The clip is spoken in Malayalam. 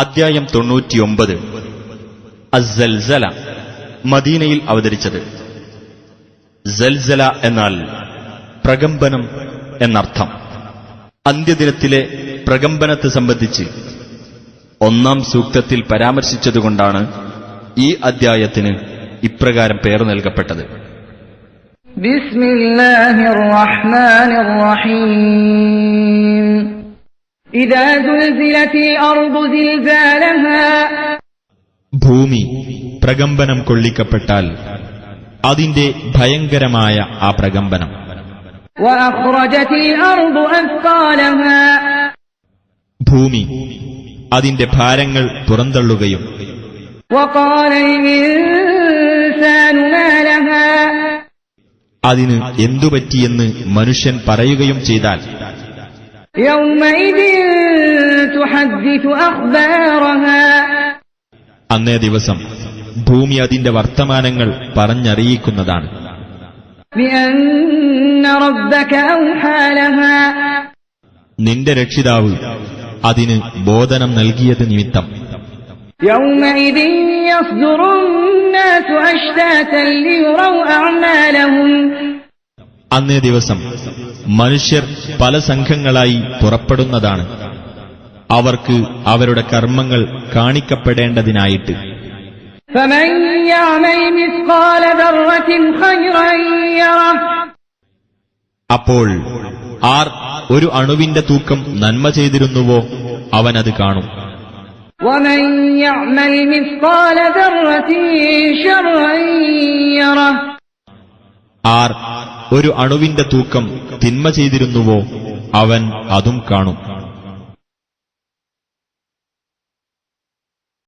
അധ്യായം തൊണ്ണൂറ്റിയൊമ്പത്. അസൽസല മദീനയിൽ അവതരിച്ചത്. സൽസല എന്നാൽ പ്രകമ്പനം എന്നർത്ഥം. അന്ത്യദിനത്തിലെ പ്രകമ്പനത്തെ സംബന്ധിച്ച് ഒന്നാം സൂക്തത്തിൽ പരാമർശിച്ചതുകൊണ്ടാണ് ഈ അദ്ധ്യായത്തിന് ഇപ്രകാരം പേർ നൽകപ്പെട്ടത്. ബിസ്മില്ലാഹിർ റഹ്മാനിർ റഹീം. ഭൂമി പ്രകമ്പനം കൊള്ളിക്കപ്പെട്ടാൽ അതിന്റെ ഭയങ്കരമായ ആ പ്രകമ്പനം. ഭൂമി അതിന്റെ ഭാരങ്ങൾ പുറന്തള്ളുകയും അതിന് എന്തുപറ്റിയെന്ന് മനുഷ്യൻ പറയുകയും ചെയ്താൽ യൗമൈദിൻ അന്നേ ദിവസം ഭൂമി അതിന്റെ വർത്തമാനങ്ങൾ പറഞ്ഞറിയിക്കുന്നതാണ്. നിന്റെ രക്ഷിതാവ് അതിന് ബോധനം നൽകിയത് നിമിത്തം. അന്നേ ദിവസം മനുഷ്യർ പല സംഘങ്ങളായി പുറപ്പെടുന്നതാണ്. അവർക്ക് അവരുടെ കർമ്മങ്ങൾ കാണിക്കപ്പെടേണ്ടതിനായിട്ട്. അപ്പോൾ ആർ ഒരു അണുവിന്റെ തൂക്കം നന്മ ചെയ്തിരുന്നുവോ അവനത് കാണും. ആർ ഒരു അണുവിന്റെ തൂക്കം തിന്മ ചെയ്തിരുന്നുവോ അവൻ അതും കാണും.